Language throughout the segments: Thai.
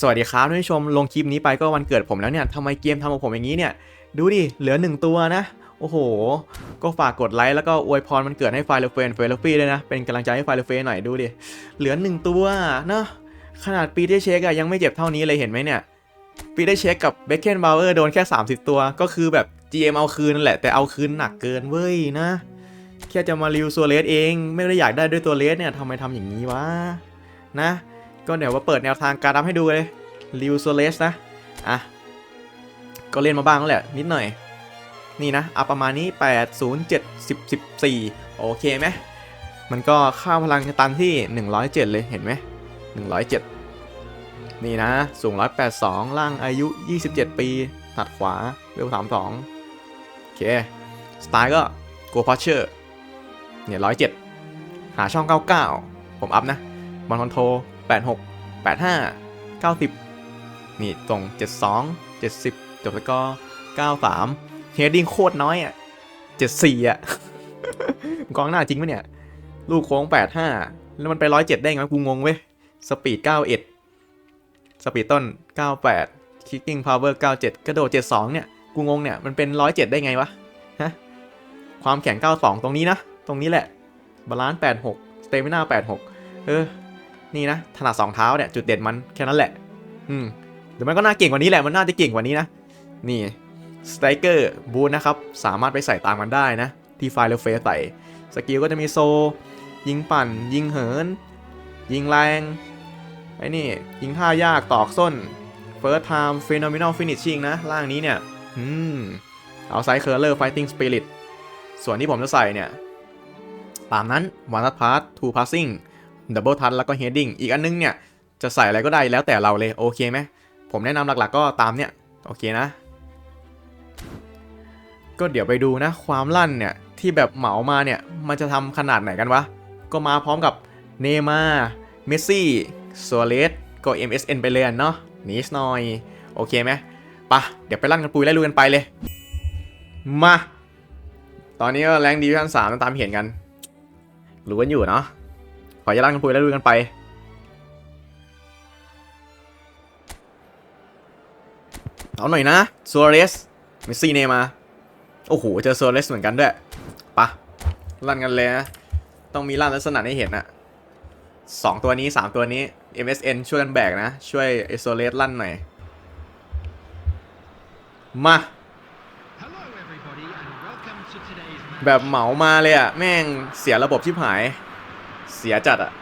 สวัสดีครับท่านผู้ชมลงคลิปนี้ไปก็วันเกิดผมแล้วเนี่ยทำไมเกมทำกับผมอย่างนี้เนี่ยดูดิเหลือหนึ่งตัวนะ โอ้โห ก็ฝากกดไลค์แล้วก็อวยพรมันเกิดให้ไฟล์เลเฟนเฟลฟี่ด้วยนะ เป็นกำลังใจให้ไฟล์เลเฟนหน่อยดูดิ เหลือหนึ่งตัวเนาะขนาดปีเตอร์เชคอะยังไม่เจ็บเท่านี้เลยเห็นไหมเนี่ยปีเตอร์เชคกับเบคเคนบาวเออร์โดนแค่ 30 ตัว ก็คือแบบ GM เอาคืนนั่นแหละแต่เอาคืนหนักเกินเว้ยนะ แค่จะมาริวซัวเลสเอง ไม่ได้อยากได้ด้วยตัวเลสเนี่ยทำไมทำอย่างนี้วะนะ ก็เดี๋ยวว่าเปิดแนวทางการรับให้ดูเลยริวโซเลสนะ อะ ก็เล่นมาบ้างแล้วแหละ นิดหน่อย นี่นะเอาประมาณนี้ 8 0 7 10 14 โอเคไหมมันก็ค่าพลังตันที่ 107 เลยเห็นไหม 107 นี่นะ สูง 182 ล่างอายุ 27 ปีตัดขวาเวล32 โอเค สไตล์ก็โกพอเชอร์เนี่ย107 หาช่อง 99 ผมอัพนะบอลคอนโทร 86 85 90 นี่ตรง 72 70 จบสกอร์93 เฮดดิ้งโคตรน้อยอะ 74 อะ กองหน้าจริงปะเนี่ย ลูกโค้ง 85 แล้วมันไป 107 ได้ไงกูงงเว้ย สปีด 91 สปีดต้น 98 คิกกิ้งพาวเวอร์ 97 กระโดด 72 เนี่ย กูงงเนี่ย มันเป็น 107 ได้ไงวะ ฮะ ความแข็ง 92 ตรงนี้นะ ตรงนี้แหละ บาลานซ์ 86 สเตมิน่า 86 เออ นี่นะถนัดสองเท้าเนี่ยจุดเด่นมันแค่นั้นแหละ อืมเดี๋ยวมันก็น่าเก่งกว่านี้แหละมันน่าจะเก่งกว่านี้นะ นี่สไตรเกอร์บูทนะครับ สามารถไปใส่ตามมันได้นะ ที่ไฟล์เลเฟสใส่สกิลก็จะมีโซ ยิงปั่น ยิงเหิน ยิงแรงไอ้นี่ ยิงท่ายากตอกส้น First Time Phenomenal Finishing นะ ล่างนี้เนี่ย อืมเอาไซเคอร์เลอร์ Fighting Spirit ส่วนที่ผมจะใส่เนี่ย ตามนั้น One Pass Two Passing ดับเบิลทัชแล้วก็เฮดดิ้งอีกอันนึงเนี่ยจะใส่อะไรก็ได้แล้วแต่เราเลยโอเคไหมผมแนะนำหลักๆก็ตามเนี่ยโอเคนะ ก็เดี๋ยวไปดูนะความลั่นเนี่ยที่แบบเหมามาเนี่ยมันจะทำขนาดไหนกันวะ ก็มาพร้อมกับเนมาเมสซี่โซเลสก็ MSN ไปเลยเนาะนิสหน่อย โอเคไหมปะเดี๋ยวไปลั่นกันปุยไล่ลุยกันไปเลย มา ตอนนี้ก็แรงดีวิชั่นสามตามเห็นกัน รู้กันอยู่เนาะ ขอจะลั่นกันปุยแล้วดูกันไป เอาหน่อยนะซัวเรสเมสซี่เนมา โอ้โห เจอซัวเรสเหมือนกันด้วยปะลั่นกันเลยนะต้องมีลั่นลักษณะให้เห็นอะสองตัวนี้สามตัวนี้ MSN ช่วยกันแบกนะ ช่วยเอโซเลสลั่นหน่อย มา Hello everybody and welcome to today's match. แบบเหมามาเลยอะแม่งเสียระบบชิบหาย เสียจัดอะ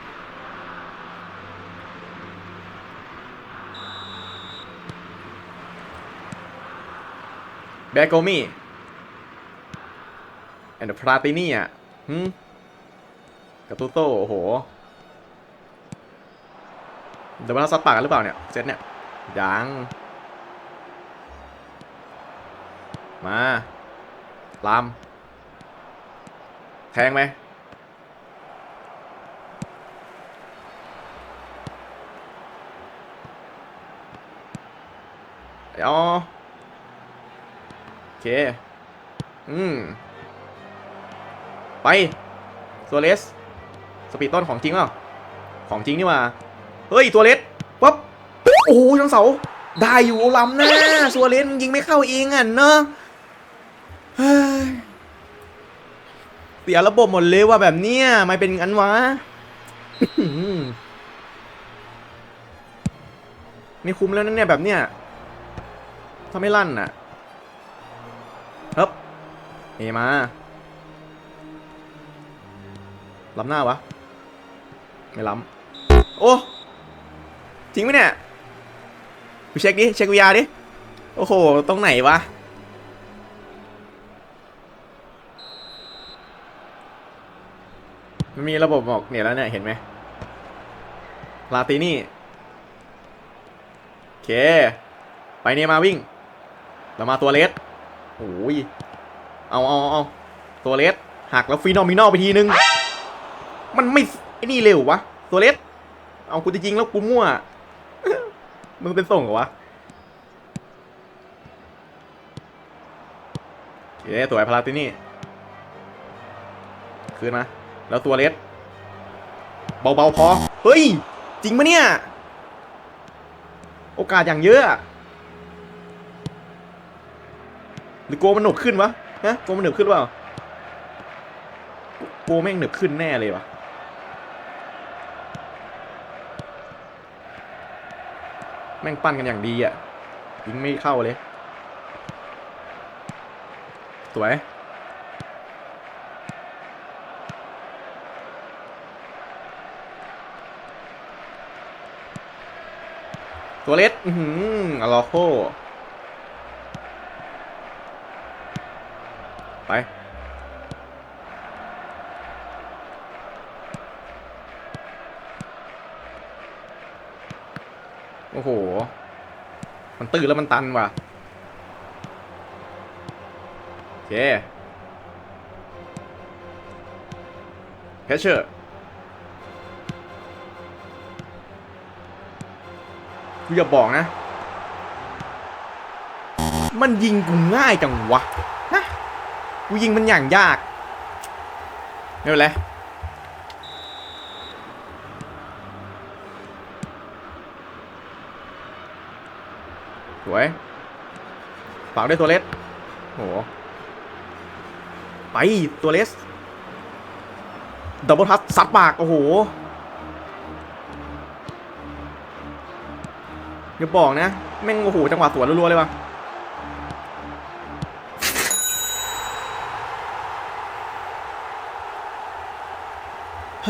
แบโกมี่แอนด์พลาตินี่อะหืมกับตูโต้โอ้โหเดี๋ยวมันซัดปากกันหรือเปล่าเนี่ย เซตเนี่ย ยัง มาลาม แทงไหม อ๋อโอเค อืม ไปตัวเลส สปีดต้นของจริงเปล่าของจริงนี่ว่า เฮ้ย ตัวเลสปั๊บ โอ้โหช่างเสา ได้อยู่ล้ำหน้าตัวเลสยิงไม่เข้าเองอะเนอะเฮ้ยเสียระบบหมดเลยว่าแบบเนี้ยไม่เป็นงั้นวะไม่คุ้มแล้วนั่นเนี่ยแบบเนี้ย ถ้าไม่ลั่นน่ะเฮ้บเอมาล้ำหน้าวะ ไม่ล้ำ โอ้ จริงไหมเนี่ยไปเช็คดิ เช็ควิยาดิ โอ้โห ตรงไหนวะ มันมีระบบบอกเนี่ยแล้วเนี่ย เห็นไหม ลาตินี่ โอเค ไปเนี่ยมาวิ่ง เรามาตัวเลสโอ้ยเอาเอาเอาตัวเลสหักแล้วฟีนอมินอลไปทีนึง มันไม่ไอ้นี่เร็ววะตัวเลสเอากูจะยิงแล้วกูมั่ว มึงเป็นส่งเหรอวะโอเคตัวไอ้พาราตินี่คืนมา แล้วตัวเลสเบาๆพอ เฮ้ย จริงปะเนี่ย โอกาสอย่างเยอะอะ หรือโกมันหนกขึ้นวะฮะโกมันหนึบขึ้นเปล่าโกแม่งหนึบขึ้นแน่เลยวะแม่งปั้นกันอย่างดีอะยิงไม่เข้าเลยสวยตัวเล็กอือหืออลอโค ไป โอ้โห มันตื้นแล้วมันตันว่ะโอเคแคชเชอร์กูอย่าบอกนะ มันยิงกูง่ายจังวะ กูยิงมันอย่างยากไม่เป็นไรสวยฝากด้วยตัวเล็กโห ไปตัวเล็กดับเบิลทัสซัดปาก โอ้โหอย่าบอกนะ แม่งโอ้โห จังหวะสวนรัวๆเลยว่ะ ล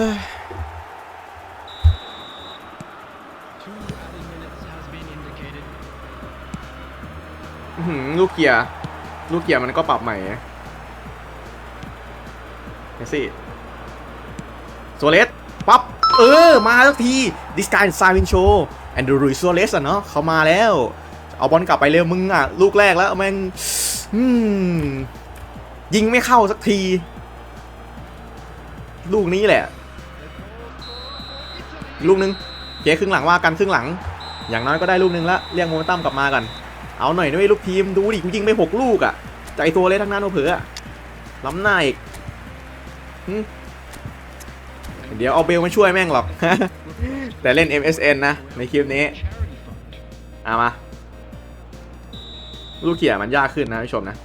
ูกเกียร์ ลูกเกียร์มันก็ปรับใหม่ไงเมสซี่โซเลสปั๊บ เออ มาสักที ดิสการซาวินโชแอนดรูยโซเลสอะเนาะเขามาแล้ว เอาบอลกลับไปเร็วมึงอะ ลูกแรกแล้วแม่งยิงไม่เข้าสักที ลูกนี้แหละ ลูกนึงเจ๊ครึ่งหลังว่ากันครึ่งหลัง อย่างน้อยก็ได้ลูกนึงละเรียกโมเมนตัมกลับมากัน เอาหน่อยด้วยลูกทีมดูดิยิงไปหกลูกอะ่ะใจตัวเลยทั้งนั้นโอเผืออล้ำหน้าอีกเดี๋ยวเอาเบลมาช่วยแม่งหรอก แต่เล่น MSN นะ ในคลิปนี้เอามา ลูกเขี่ยมันยากขึ้นนะผู้ชมนะ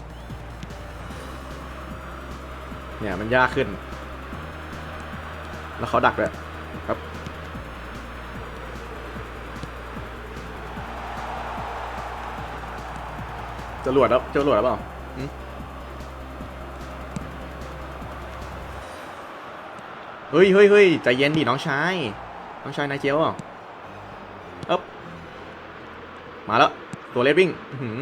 เนี่ยมันยากขึ้น แล้วเขาดักเลย จะหลวดแล้วจะหลวดแล้วเปล่าหึเฮ้ยเฮ้ยเฮ้ยใจเย็นดิน้องชาย น้องชายนายเจียวอะเอ๊บมาแล้ว ตัวเลดวิ่งอื้อหือ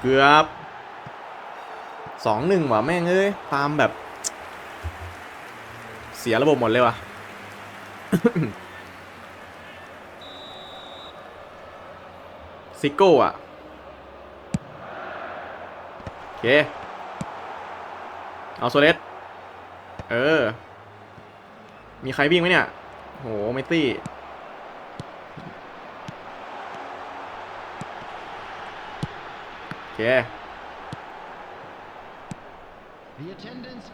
เกือบสองหนึ่งว่ะแม่งเอ้ยตามแบบ เสียระบบหมดเลยวะซิโก้อะโอเค เอาโซเลสเออ มีใครวิ่งไหมเนี่ย โหเมสซี่โอเค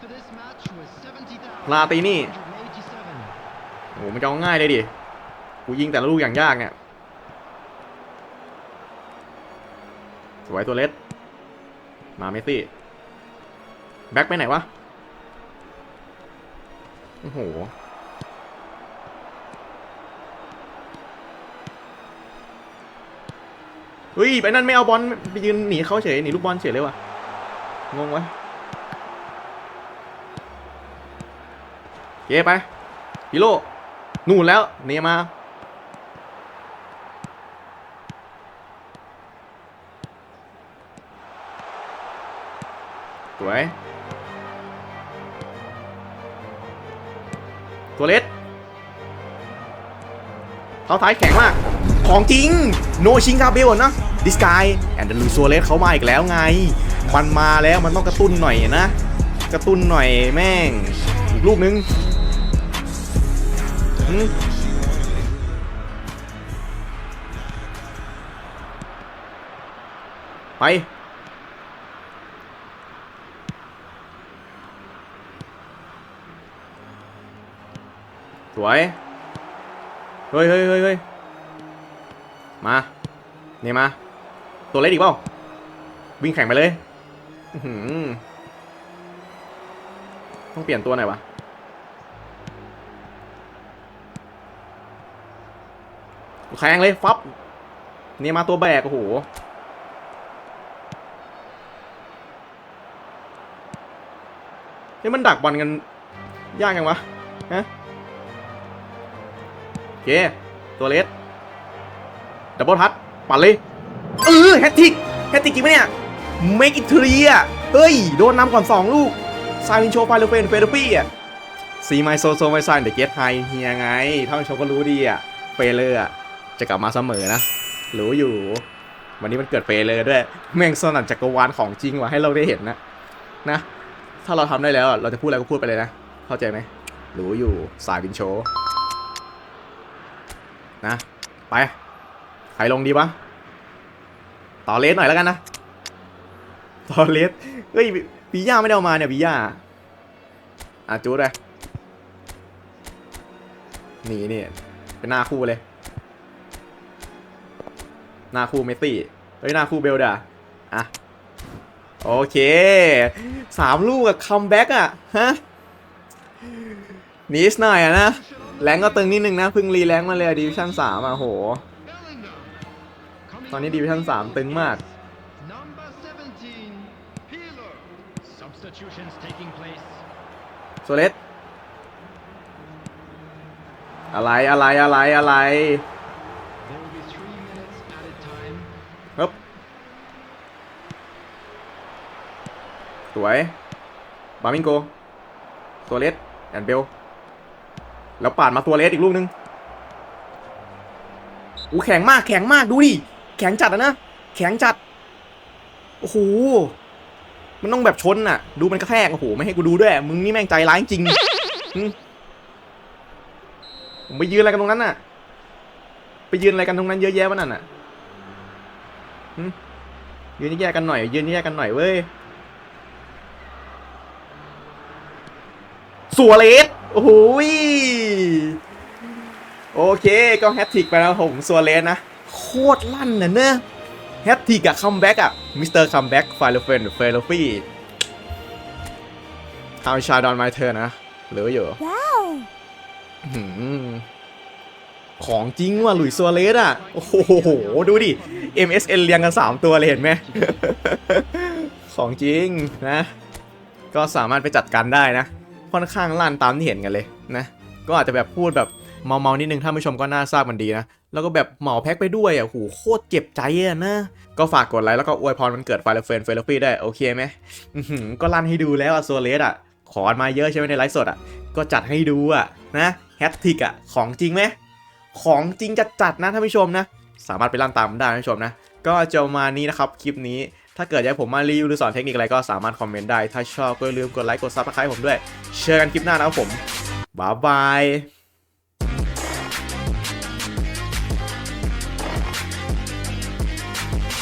The attendance for this match was 70,000. ลาตีนี่ 187. โหมันจะเอาง่ายเลยดิกูยิงแต่ละลูกอย่างยากเนี่ยสวยตัวเล็ดมาเมสซี่แบ็คไปไหนวะโอ้โหเฮ้ยไปนั่นไม่เอาบอลไปยืนหนีเขาเฉยหนีลูกบอลเฉยเลยวะงงวะ เกไปฮิโร่นู่นแล้วเนย์มาสวยตัวเล็ดเขาท้ายแข็งมาก ของจริง โนชิงคาเบลนะดิสกายแอนเดลูซัวเลสเขามาอีกแล้วไง มันมาแล้วมันต้องกระตุ้นหน่อยนะ กระตุ้นหน่อยแม่ง อีกลูกนึง ไป สวย เฮ้ยเฮ้ยเฮ้ยเฮ้ยมาเนี่ยมา ตัวเล็กอีกเปล่า วิ่งแข่งไปเลย ต้องเปลี่ยนตัวไหนวะ แข่งเลยฟับเนี่ยมาตัวแบกโอ้โหนี่มันดักบอลกัน ยากยังวะฮะโอเค ตัวเลสดับเบิลทัชปัดเลย เออแฮตติกแฮตติกจริงไหมเนี่ย make it three อะเฮ้ย โดนนำก่อน 2 ลูก ซาวินโชฟาเลเฟนเฟโดปี้อะซีไมโซโซไมซานเดอะเกตไฮเฮียไงท่านชมก็รู้ดีอะเฟเลอร์อะ จะกลับมาเสมอนะรู้อยู่ วันนี้มันเกิดเฟเลอร์ด้วย แม่งสนั่นจักรวาลของจริงว่ะให้เราได้เห็นนะนะ ถ้าเราทำได้แล้วเราจะพูดอะไรก็พูดไปเลยนะ เข้าใจไหมรู้อยู่สายวินโชว์นะ ไปใครลงดีวะต่อเลสหน่อยแล้วกันนะต่อเลสเฮ้ยวิย่าไม่ได้เอามาเนี่ยวิย่าอะจูดเลยนี่นี่เป็นหน้าคู่เลย หน้าคู่เมสซี่เฮ้ยหน้าคู่เบลดาอะโอเคสามลูกกับคัมแบ็กอะฮะนิดหน่อยอะนะแรงก็ตึงนิดนึงนะเพิ่งรีแรงมาเลยดิวิชั่นสามอะโห ตอนนี้ดิวิชั่นสามตึงมากโซเลสอะไรอะไรอะไรอะไร สวย บามิงโกตัวเลสแอนเบล แล้วปาดมาตัวเลสอีกลูกนึงอู้แข็งมากแข็งมากดูดิ แข็งจัดนะ แข็งจัด โอ้โห มันต้องแบบชนน่ะ ดูมันกระแทก โอ้โห ไม่ให้กูดูด้วย มึงนี่แม่งใจร้ายจริงหึผมไปยืนอะไรกันตรงนั้นน่ะ ไปยืนอะไรกันตรงนั้นเยอะแยะวะนั่นน่ะยืนแยกกันหน่อย ยืนแยกกันหน่อยเว้ย สัวเลสโอ้โหยโอเคก็แฮตทริกไปแล้วผมสัวเลสนะ โคตรลั่นน่ะเนอะแฮตทริกอะคัมแบ็กอะมิสเตอร์คัมแบ็กไฟลเฟนเฟลฟี่ทาวชาดอนไมเทอร์นะเหลืออยู่ Wow. อื้อหือของจริงว่ะหลุยส์ซัวเรสอะ โอ้โห ดูดิ MSN เรียงกัน 3 ตัวเลยเห็นไหม ของจริงนะ ก็สามารถไปจัดการได้นะ ค่อนข้างลั่นตามที่เห็นกันเลยนะ ก็อาจจะแบบพูดแบบเมาๆนิดนึงท่านผู้ชมก็น่าทราบมันดีนะ แล้วก็แบบเหมาแพ็คไปด้วยอะโหโคตรเจ็บใจอะนะ ก็ฝากกดไลค์แล้วก็อวยพรมันเกิดไฟล์เฟนเฟลฟี่ได้โอเคไหมก็ลั่นให้ดูแล้วอะโซเรสอะ ขอมาเยอะใช่ไหมในไลฟ์สดอะ ก็จัดให้ดูอะนะแฮตติกอะของจริงไหมของจริงจัดจัดนะท่านผู้ชมนะ สามารถไปลั่นตามได้ท่านผู้ชมนะ ก็จะมานี้นะครับคลิปนี้ ถ้าเกิดอยากผมมารีวิวหรือสอนเทคนิคอะไรก็สามารถคอมเมนต์ได้ ถ้าชอบก็อย่าลืมกดไลค์กดซับสไครต์ผมด้วย เชิญกันคลิปหน้านะครับผมบ๊ายบาย